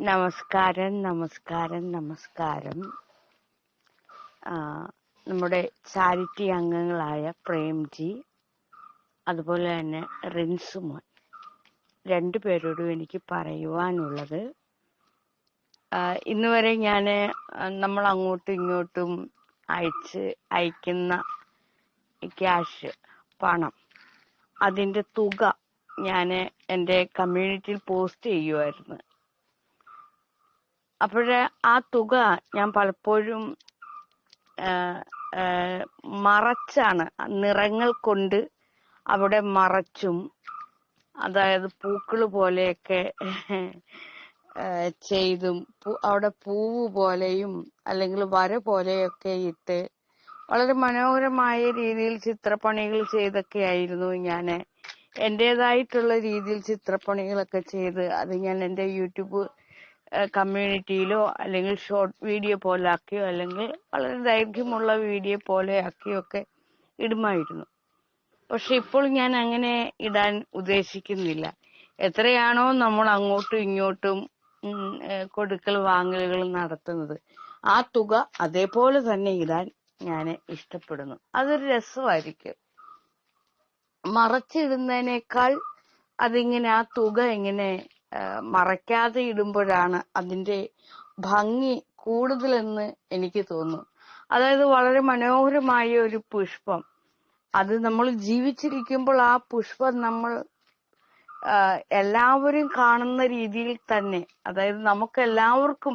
നമസ്കാരം നമസ്കാരം നമസ്കാരം. നമ്മുടെ ചാരിറ്റി അംഗങ്ങളായ പ്രേംജി അതുപോലെ തന്നെ റിൻസുമോൻ. രണ്ടുപേരോടും എനിക്ക് പറയുവാനുള്ളത്. ഇന്ന് വരെ ഞാൻ നമ്മൾ അങ്ങോട്ടും ഇങ്ങോട്ടും അയച്ച് അയക്കുന്ന ക്യാഷ് പണം അതിന്റെ തുക ഞാൻ എന്റെ കമ്മ്യൂണിറ്റിയിൽ പോസ്റ്റ് ചെയ്യുമായിരുന്നു അപ്പോഴ് ആ തുക ഞാൻ പലപ്പോഴും മറച്ചാണ്. നിറങ്ങൾ കൊണ്ട് അവിടെ മറച്ചും. അതായത് പൂക്കൾ പോലെയൊക്കെ ചെയ്തും. അവിടെ പൂവ് പോലെയും അല്ലെങ്കിൽ വര പോലെയൊക്കെ ഇട്ട് വളരെ മനോഹരമായ രീതിയിൽ ചിത്രപ്പണികൾ ചെയ്തൊക്കെ ആയിരുന്നു ഞാൻ എന്റേതായിട്ടുള്ള രീതിയിൽ ചിത്രപ്പണികളൊക്കെ ചെയ്ത് അത് ഞാൻ എന്റെ യൂട്യൂബ് കമ്മ്യൂണിറ്റിയിലോ അല്ലെങ്കിൽ ഷോർട്ട് വീഡിയോ പോലെ ആക്കിയോ അല്ലെങ്കിൽ വളരെ ദൈർഘ്യമുള്ള വീഡിയോ പോലെ ആക്കിയോ ഒക്കെ ഇടുമായിരുന്നു. പക്ഷെ ഇപ്പോൾ ഞാൻ അങ്ങനെ ഇടാൻ ഉദ്ദേശിക്കുന്നില്ല. എത്രയാണോ നമ്മൾ അങ്ങോട്ടും ഇങ്ങോട്ടും കൊടുക്കൽ വാങ്ങലുകൾ നടത്തുന്നത്. ആ തുക അതേപോലെ തന്നെ ഇടാൻ ഞാൻ ഇഷ്ടപ്പെടുന്നു. അതൊരു രസമായിരിക്കും. മറച്ചിടുന്നതിനേക്കാൾ അതിങ്ങനെ ആ തുക ഇങ്ങനെ മറയ്ക്കാതെ ഇടുമ്പോഴാണ് അതിന്റെ ഭംഗി കൂടുതലെന്ന് എനിക്ക് തോന്നുന്നു. അതായത് വളരെ മനോഹരമായ ഒരു പുഷ്പം. അത് നമ്മൾ ജീവിച്ചിരിക്കുമ്പോൾ ആ പുഷ്പം നമ്മൾ എല്ലാവരും കാണുന്ന രീതിയിൽ തന്നെ അതായത് നമുക്ക് എല്ലാവർക്കും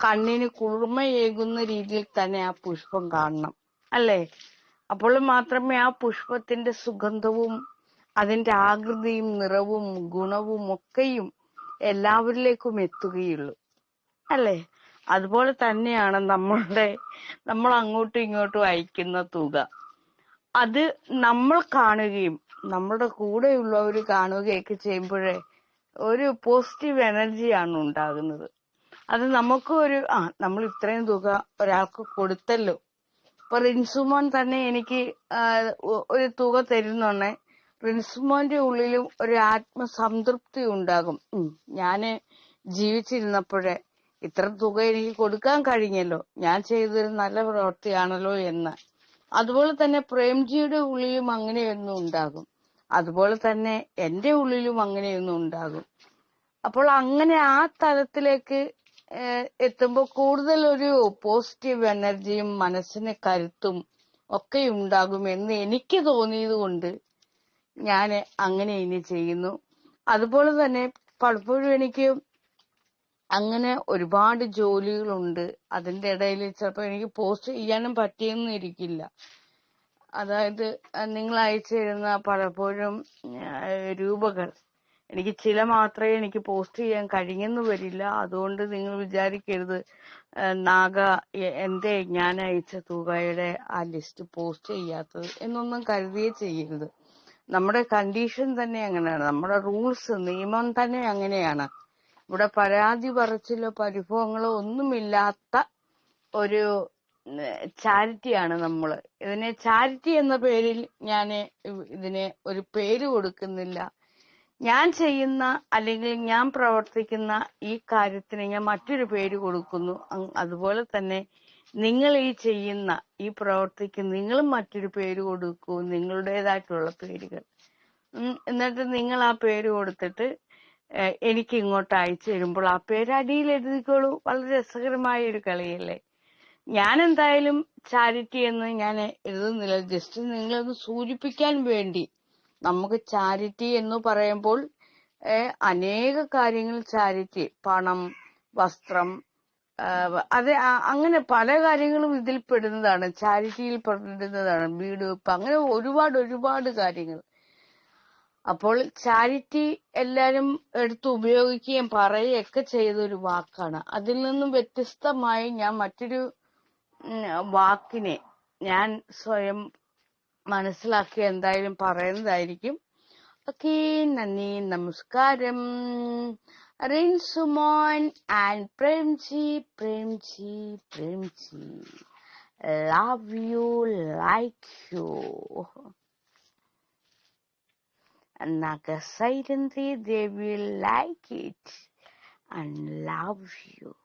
കണ്ണിന് കുളിർമയേകുന്ന രീതിയിൽ തന്നെ ആ പുഷ്പം കാണണം അല്ലേ? അപ്പോൾ മാത്രമേ ആ പുഷ്പത്തിന്റെ സുഗന്ധവും അതിന്റെ ആകൃതിയും നിറവും ഗുണവും ഒക്കെയും എല്ലാവരിലേക്കും എത്തുകയുള്ളൂ. അല്ലേ? അതുപോലെ തന്നെയാണ് നമ്മളുടെ നമ്മൾ അങ്ങോട്ടും ഇങ്ങോട്ടും അയക്കുന്ന തുക. അത് നമ്മൾ കാണുകയും നമ്മുടെ കൂടെയുള്ളവർ കാണുകയൊക്കെ ചെയ്യുമ്പോഴേ ഒരു പോസിറ്റീവ് എനർജിയാണ് ഉണ്ടാകുന്നത്. അത് നമുക്ക് ഒരു ആ നമ്മൾ ഇത്രയും തുക ഒരാൾക്ക് കൊടുത്തല്ലോ. ഇപ്പൊ റിൻസുമോൻ തന്നെ എനിക്ക് ഒരു തുക തരുന്നുണ്ടേ റിൻസുമോന്റെ ഉള്ളിലും ഒരു ആത്മസംതൃപ്തി ഉണ്ടാകും. ഞാൻ ജീവിച്ചിരുന്നപ്പോഴേ ഇത്ര തുക എനിക്ക് കൊടുക്കാൻ കഴിഞ്ഞല്ലോ. ഞാൻ ചെയ്തൊരു നല്ല പ്രവൃത്തിയാണല്ലോ എന്ന്. അതുപോലെ തന്നെ പ്രേംജിയുടെ ഉള്ളിലും അങ്ങനെയൊന്നും ഉണ്ടാകും. അതുപോലെ തന്നെ എന്റെ ഉള്ളിലും അങ്ങനെയൊന്നും ഉണ്ടാകും. അപ്പോൾ അങ്ങനെ ആ തലത്തിലേക്ക് എത്തുമ്പോൾ കൂടുതൽ ഒരു പോസിറ്റീവ് എനർജിയും മനസ്സിന് കരുത്തും ഒക്കെ ഉണ്ടാകും എന്ന് എനിക്ക് തോന്നിയത് കൊണ്ട് ഞാൻ അങ്ങനെ ഇനി ചെയ്യുന്നു. അതുപോലെ തന്നെ പലപ്പോഴും എനിക്ക് അങ്ങനെ ഒരുപാട് ജോലികളുണ്ട്. അതിന്റെ ഇടയിൽ ചിലപ്പോൾ എനിക്ക് പോസ്റ്റ് ചെയ്യാനും പറ്റിയെന്നും ഇരിക്കില്ല. അതായത് നിങ്ങൾ അയച്ചു തരുന്ന പലപ്പോഴും രൂപകൾ. എനിക്ക് ചില മാത്രമേ എനിക്ക് പോസ്റ്റ് ചെയ്യാൻ കഴിഞ്ഞെന്ന് വരില്ല. അതുകൊണ്ട് നിങ്ങൾ വിചാരിക്കരുത്. നാഗ എന്തേ ഞാൻ അയച്ച തുകയുടെ ആ ലിസ്റ്റ് പോസ്റ്റ് ചെയ്യാത്തത് എന്നൊന്നും കരുതിയേ ചെയ്യരുത്. നമ്മുടെ കണ്ടീഷൻ തന്നെ അങ്ങനെയാണ്. നമ്മുടെ റൂൾസ് നിയമം തന്നെ അങ്ങനെയാണ്. ഇവിടെ പരാതി പറച്ചിലോ പരിഭവങ്ങളോ ഒന്നുമില്ലാത്ത ഒരു ചാരിറ്റിയാണ് നമ്മൾ ഇതിനെ ചാരിറ്റി എന്ന പേരിൽ ഞാൻ ഇതിനെ ഒരു പേര് കൊടുക്കുന്നില്ല. ഞാൻ ചെയ്യുന്ന അല്ലെങ്കിൽ ഞാൻ പ്രവർത്തിക്കുന്ന ഈ കാര്യത്തിന് ഞാൻ മറ്റൊരു പേര് കൊടുക്കുന്നു. അതുപോലെ തന്നെ നിങ്ങൾ ഈ ചെയ്യുന്ന ഈ പ്രവർത്തിക്ക് നിങ്ങളും മറ്റൊരു പേര് കൊടുക്കൂ നിങ്ങളുടേതായിട്ടുള്ള പേരുകൾ. എന്നിട്ട് നിങ്ങൾ ആ പേര് കൊടുത്തിട്ട് എനിക്ക് ഇങ്ങോട്ട് അയച്ചു തരുമ്പോൾ ആ പേര് അടിയിൽ എഴുതിക്കോളൂ. വളരെ രസകരമായ ഒരു കളിയല്ലേ? ഞാൻ എന്തായാലും ചാരിറ്റി എന്ന് ഞാൻ എഴുതുന്നില്ല. ജസ്റ്റ് നിങ്ങളൊന്ന് സൂചിപ്പിക്കാൻ വേണ്ടി നമുക്ക് ചാരിറ്റി എന്ന് പറയുമ്പോൾ അനേക കാര്യങ്ങൾ ചാരിറ്റി. പണം വസ്ത്രം അത് അങ്ങനെ പല കാര്യങ്ങളും ഇതിൽ പെടുന്നതാണ്. ചാരിറ്റിയിൽ പെടുന്നതാണ്. വീട് വെപ്പ് അങ്ങനെ ഒരുപാട് ഒരുപാട് കാര്യങ്ങൾ. അപ്പോൾ ചാരിറ്റി എല്ലാരും എടുത്ത് ഉപയോഗിക്കുകയും പറയുകയൊക്കെ ചെയ്ത ഒരു വാക്കാണ്. അതിൽ നിന്നും വ്യത്യസ്തമായി ഞാൻ മറ്റൊരു വാക്കിനെ ഞാൻ സ്വയം മനസ്സിലാക്കി എന്തായാലും പറയുന്നതായിരിക്കും. ഓക്കെ നന്ദി നമസ്കാരം. Rinsumon and Premji Premji Premji. Love you like you നഗസൈരന്തി Devi will it and love you.